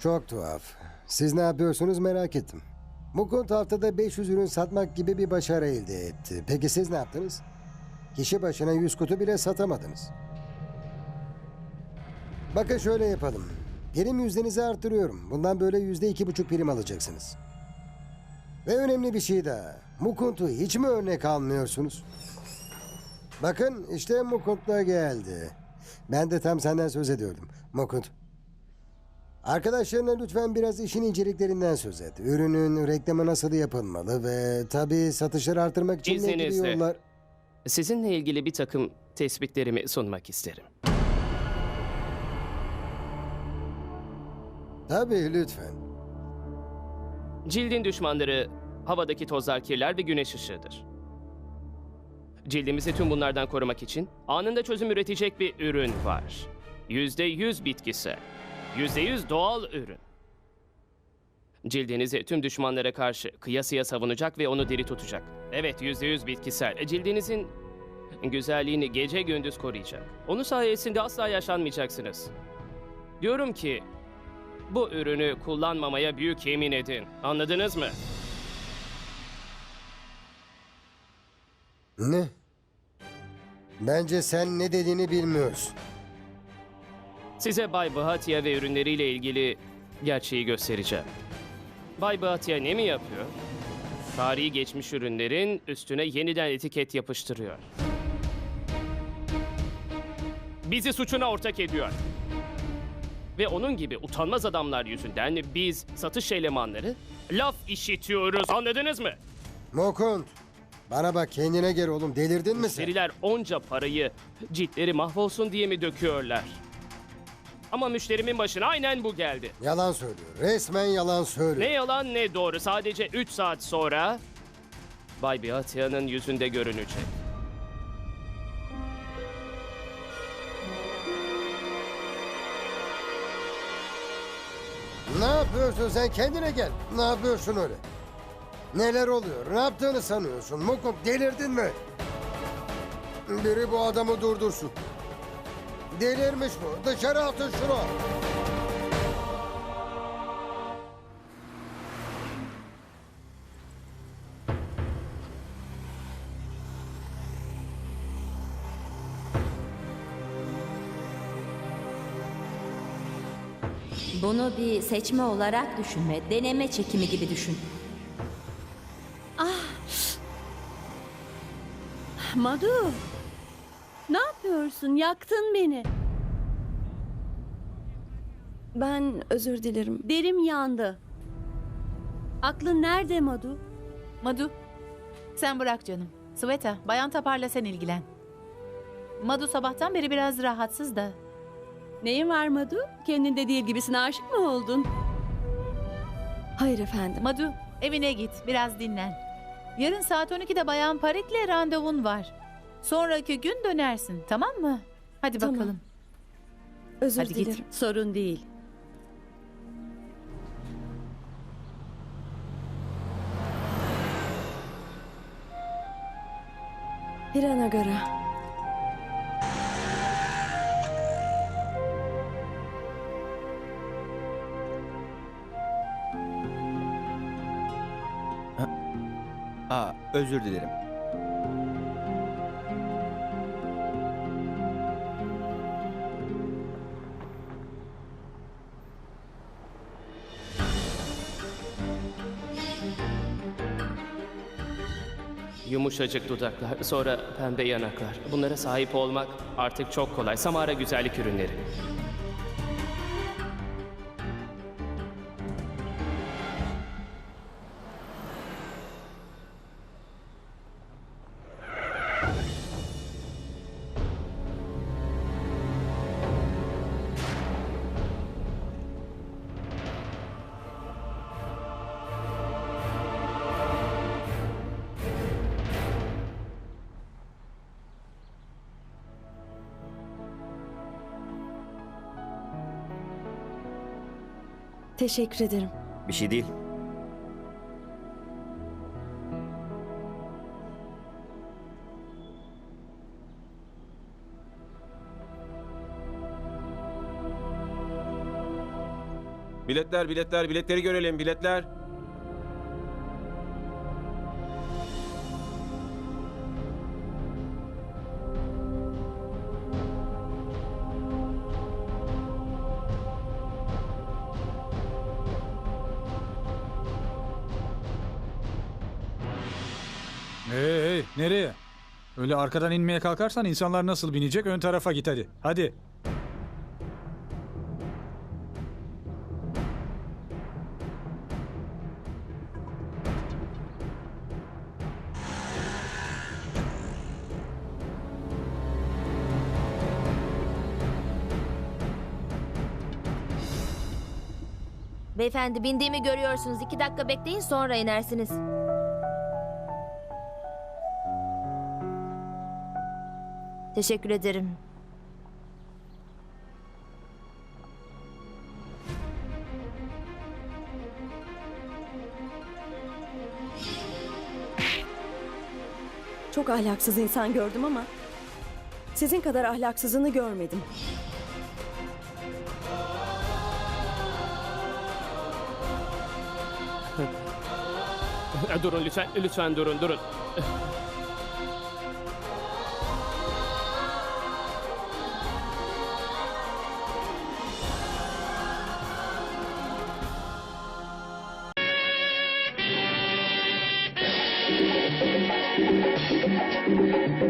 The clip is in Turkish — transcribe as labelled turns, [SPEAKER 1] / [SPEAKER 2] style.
[SPEAKER 1] Çok tuhaf. Siz ne yapıyorsunuz merak ettim. Mukund haftada 500 ürün satmak gibi bir başarı elde etti. Peki siz ne yaptınız? Kişi başına 100 kutu bile satamadınız. Bakın şöyle yapalım. Prim yüzdenizi artırıyorum. Bundan böyle yüzde iki buçuk prim alacaksınız. Ve önemli bir şey daha. Mukund'u hiç mi örnek almıyorsunuz? Bakın işte Mukund da geldi. Ben de tam senden söz ediyordum. Mukund. Arkadaşlarına lütfen biraz işin inceliklerinden söz et. Ürünün reklamı nasıl yapılmalı ve tabii satışları artırmak için ne gibi
[SPEAKER 2] İzninizle.
[SPEAKER 1] yollar...
[SPEAKER 2] Sizinle ilgili bir takım tespitlerimi sunmak isterim.
[SPEAKER 1] Tabii lütfen.
[SPEAKER 2] Cildin düşmanları havadaki tozlar, kirler ve güneş ışığıdır. Cildimizi tüm bunlardan korumak için anında çözüm üretecek bir ürün var. %100 bitkisel, %100 doğal ürün. Cildinizi tüm düşmanlara karşı kıyasıya savunacak ve onu diri tutacak. Evet %100 bitkisel. E, Cildinizin güzelliğini gece gündüz koruyacak. Onun sayesinde asla yaşanmayacaksınız. Diyorum ki bu ürünü kullanmamaya büyük yemin edin. Anladınız mı?
[SPEAKER 1] Ne? Bence sen ne dediğini bilmiyorsun.
[SPEAKER 2] Size Bay Bahatia ve ürünleriyle ilgili gerçeği göstereceğim. Bay Bahatia ne mi yapıyor? Tarihi geçmiş ürünlerin üstüne yeniden etiket yapıştırıyor. Bizi suçuna ortak ediyor. Ve onun gibi utanmaz adamlar yüzünden biz satış elemanları laf işitiyoruz. Anladınız mı?
[SPEAKER 1] Mukund. Bana bak kendine gel oğlum. Delirdin mi sen?
[SPEAKER 2] Müşteriler onca parayı ciltleri mahvolsun diye mi döküyorlar? Ama müşterimin başına aynen bu geldi.
[SPEAKER 1] Yalan söylüyor. Resmen yalan söylüyor.
[SPEAKER 2] Ne yalan ne doğru. Sadece 3 saat sonra Bay Beatia'nın yüzünde görünecek.
[SPEAKER 1] Ne yapıyorsun sen? Kendine gel. Ne yapıyorsun öyle? Neler oluyor? Ne yaptığını sanıyorsun? Mukund delirdin mi? Biri bu adamı durdursun. Delirmiş bu. Dışarı atın şunu.
[SPEAKER 3] Bunu bir seçme olarak düşünme, deneme çekimi gibi düşün.
[SPEAKER 4] Madu. Yapıyorsun? Yaktın beni.
[SPEAKER 5] Ben özür dilerim.
[SPEAKER 4] Derim yandı. Aklın nerede Madu?
[SPEAKER 6] Madu, sen bırak canım. Sveta, Bayan Tapar'la sen ilgilen. Madu sabahtan beri biraz rahatsız da.
[SPEAKER 4] Neyin var Madu? Kendinde değil gibisin aşık mı oldun?
[SPEAKER 5] Hayır efendim.
[SPEAKER 6] Madu, evine git, biraz dinlen. Yarın saat 12'de Bayan Parik'le randevun var. Sonraki gün dönersin, tamam mı? Hadi
[SPEAKER 5] Tamam.
[SPEAKER 6] bakalım.
[SPEAKER 5] Özür
[SPEAKER 6] Hadi git.
[SPEAKER 5] dilerim.
[SPEAKER 4] Sorun değil.
[SPEAKER 5] Hiranagara.
[SPEAKER 7] Aa, özür dilerim.
[SPEAKER 2] Yumuşacık dudaklar, sonra pembe yanaklar. Bunlara sahip olmak artık çok kolay. Samara güzellik ürünleri.
[SPEAKER 5] Teşekkür ederim.
[SPEAKER 7] Bir şey değil.
[SPEAKER 8] Biletler, biletler, biletleri görelim, biletler.
[SPEAKER 9] Hey hey nereye? Öyle arkadan inmeye kalkarsan insanlar nasıl binecek? Ön tarafa git hadi. Hadi.
[SPEAKER 10] Beyefendi bindiğimi görüyorsunuz. İki dakika bekleyin sonra inersiniz. Teşekkür ederim.
[SPEAKER 5] Çok ahlaksız insan gördüm ama sizin kadar ahlaksızını görmedim.
[SPEAKER 2] Durun lütfen, lütfen durun, durun. thank you